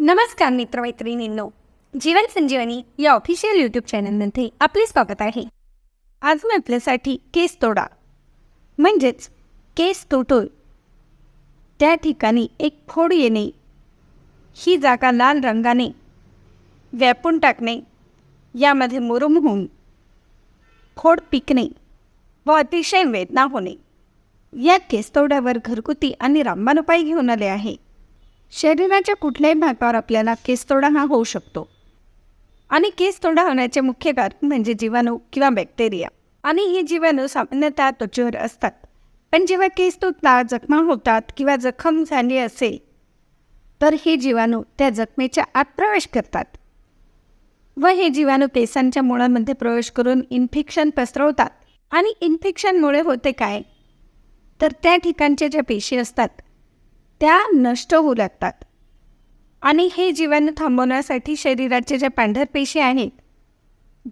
नमस्कार मित्रमैत्रिणींनो जीवन संजीवनी या official YouTube चॅनलमध्ये आपले स्वागत आहे. आज मी आपल्यासाठी केस तोडा म्हणजेच केस तुटून त्या ठिकाणी एक फोड येणे ही जागा लाल रंगाने व्यापून टाकणे यामध्ये मुरुम होऊन फोड पिकणे व अतिशय वेदना होणे. या केसतोड्यावर घरगुती आणि रामबाण उपाय घेऊन आले आहे. शरीराच्या कुठल्याही भागावर आपल्याला केसतोडा हा होऊ शकतो. आणि केसतोडा होण्याचे मुख्य कारण म्हणजे जीवाणू किंवा बॅक्टेरिया. आणि हे जीवाणू सामान्यतः त्वचेवर असतात. पण जेव्हा केस तुटला जखमा होतात किंवा जखम झाली असेल तर हे जीवाणू त्या जखमेच्या आत प्रवेश करतात. व हे जीवाणू केसांच्या मुळांमध्ये प्रवेश करून इन्फेक्शन पसरवतात. आणि इन्फेक्शनमुळे होते काय? तर त्या ठिकाणच्या ज्या पेशी असतात त्या नष्ट होऊ लागतात. आणि हे जीवाणू थांबवण्यासाठी शरीराच्या ज्या पांढर पेशी आहेत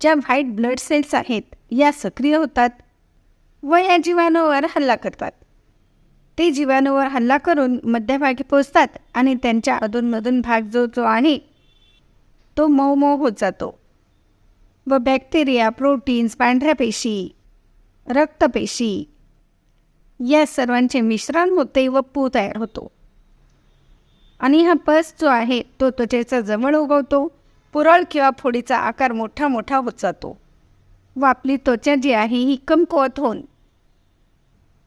ज्या व्हाईट ब्लड सेल्स आहेत या सक्रिय होतात व या जीवाणूवर हल्ला करतात. ते जीवाणूवर हल्ला करून मध्यभागी पोचतात आणि त्यांच्या अधूनमधून भाग जो जो आहे तो मऊ मऊ होत जातो. व बॅक्टेरिया प्रोटीन्स पांढऱ्या पेशी रक्तपेशी या सर्वांचे मिश्रण होते व पू तयार होतो. आणि हा पस जो आहे तो त्वचेचा जवळ उगवतो. पुरळ किंवा फोडीचा आकार मोठा मोठा होत जातो. व आपली त्वचा जी आहे ही कमकुवत होऊन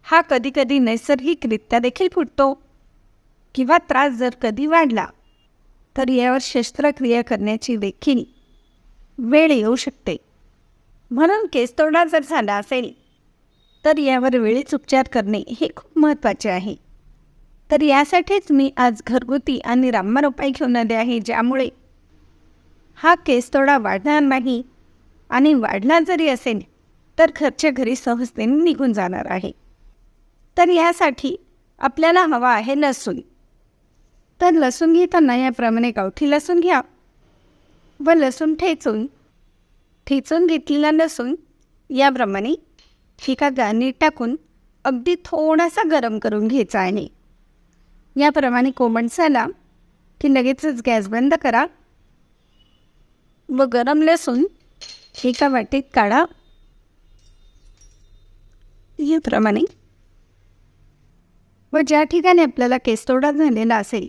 हा कधीकधी नैसर्गिकरित्या देखील फुटतो. किंवा त्रास जर कधी वाढला तर यावर शस्त्रक्रिया करण्याची देखील वेळ येऊ शकते. म्हणून केसतोडा जर झाला असेल तर यावर वेळीच उपचार करणे हे खूप महत्त्वाचे आहे. तर यासाठीच मी आज घरगुती आणि रामबाण उपाय घेऊन आले आहे ज्यामुळे हा केस थोडा वाढणार नाही आणि वाढला जरी असेल तर घरच्या घरी सहजतेने निघून जाणार आहे. तर यासाठी आपल्याला हवा आहे लसूण. तर लसूण घेताना याप्रमाणे गावठी लसूण घ्या व लसूण ठेचून ठेचून घेतलेला लसूण याप्रमाणे एका नीट टाकून अगदी थोडासा गरम करून घ्यायचा आहे. याप्रमाणे कोमट झाला की लगेचच गॅस बंद करा व गरम लसूण एका वाटीत काढा. याप्रमाणे व ज्या ठिकाणी आपल्याला केसतोडा झालेला असेल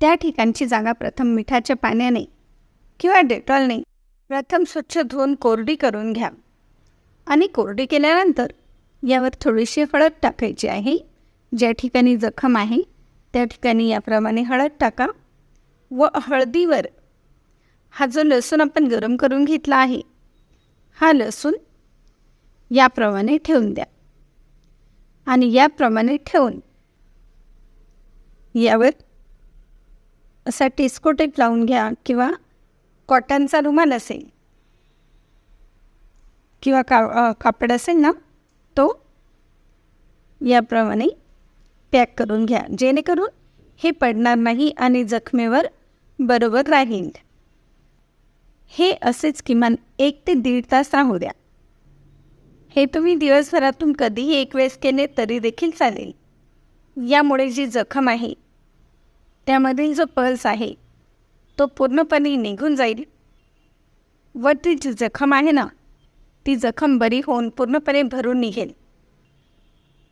त्या ठिकाणची जागा प्रथम मिठाच्या पाण्याने किंवा डेटॉलने प्रथम स्वच्छ धुवून कोरडी करून घ्या. आणि कोरडी केल्यानंतर यावर थोडीशी हळद टाकायची आहे. ज्या ठिकाणी जखम आहे त्या ठिकाणी याप्रमाणे हळद टाका व हळदीवर हा जो लसूण आपण गरम करून घेतला आहे हा लसूण याप्रमाणे ठेवून द्या. आणि याप्रमाणे ठेवून यावर असा टेस्कोटेप लावून घ्या किंवा कॉटनचा रुमाल असेल किंवा का कापड असेल ना तो याप्रमाणे पॅक करून घ्या. जेणेकरून हे पडणार नाही आणि जखमेवर बरोबर राहील. हे असेच किमान एक ते दीड तास राहू द्या. हे तुम्ही दिवसभरातून कधीही एक वेळेस केले तरी देखील चालेल. यामुळे जी जखम आहे त्यामधील जो पल्स आहे तो पूर्णपणे निघून जाईल. व ती जी जखम आहे ना ती जखम बरी होऊन पूर्णपणे भरून निघेल.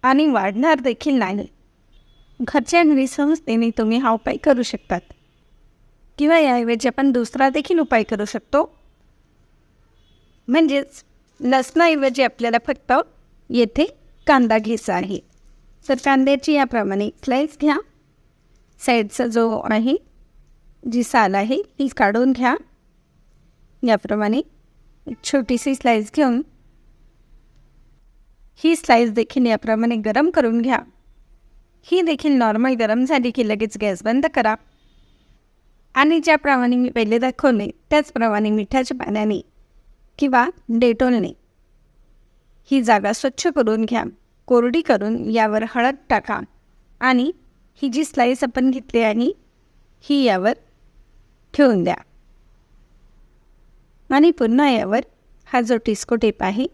आणि वाढणार देखील नाही. घरच्यांनी सहजतेने तुम्ही हा उपाय करू शकतात. किंवा याऐवजी आपण दुसरा देखील उपाय करू शकतो. म्हणजेच लसणाऐवजी आपल्याला फक्त येथे कांदा घ्यायचा आहे. तर कांद्याची याप्रमाणे स्लाईस घ्या. साईडचा जो आहे जी साल आहे ती काढून घ्या. याप्रमाणे छोटीशी स्लाईस घेऊन. ही स्लाईस देखील याप्रमाणे गरम करून घ्या. ही देखील नॉर्मल गरम झाली की लगेच गॅस बंद करा. आणि ज्याप्रमाणे मी पहिले दाखवले त्याचप्रमाणे मिठाच्या पाण्याने किंवा डेटोलने ही जागा स्वच्छ करून घ्या. कोरडी करून यावर हळद टाका. आणि ही जी स्लाईस आपण घेतली आणि ही यावर ठेवून द्या. आणि पुन्हा यावर हा जो टिस्को टेप आहे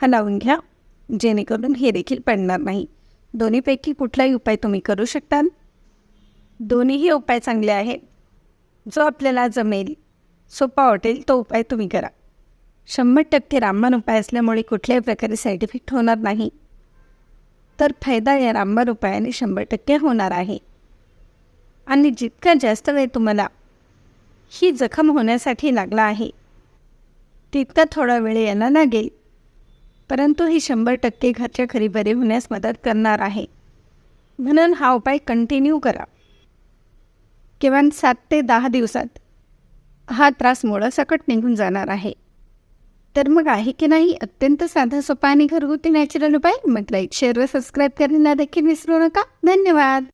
हा लावून घ्या. जेणेकरून हे देखील पडणार नाही. दोन्हीपैकी कुठलाही उपाय तुम्ही करू शकता दोन्हीही उपाय चांगले आहेत. जो आपल्याला जमेल सोपा वाटेल तो उपाय तुम्ही करा. शंभर टक्के रामबाण उपाय असल्यामुळे कुठल्याही प्रकारे साईड इफेक्ट होणार नाही. तर फायदा या रामबाण उपायाने शंभर टक्के होणार आहे. आणि जितका जास्त वेळ तुम्हाला ही जखम होण्यासाठी लागला आहे तितका थोडा वेळ याला लागेल परंतु ही शंभर टक्के घरच्या घरी बरे होण्यास मदत करणार आहे. म्हणून हा उपाय कंटिन्यू करा. किमान सात ते दहा दिवसात हा त्रास मुळासकट निघून जाणार आहे. तर मग आहे की नाही अत्यंत साधा सोपा आणि घरगुती नॅचरल उपाय? म्हटलं एक शेअर व सबस्क्राईब करायला देखील विसरू नका. धन्यवाद.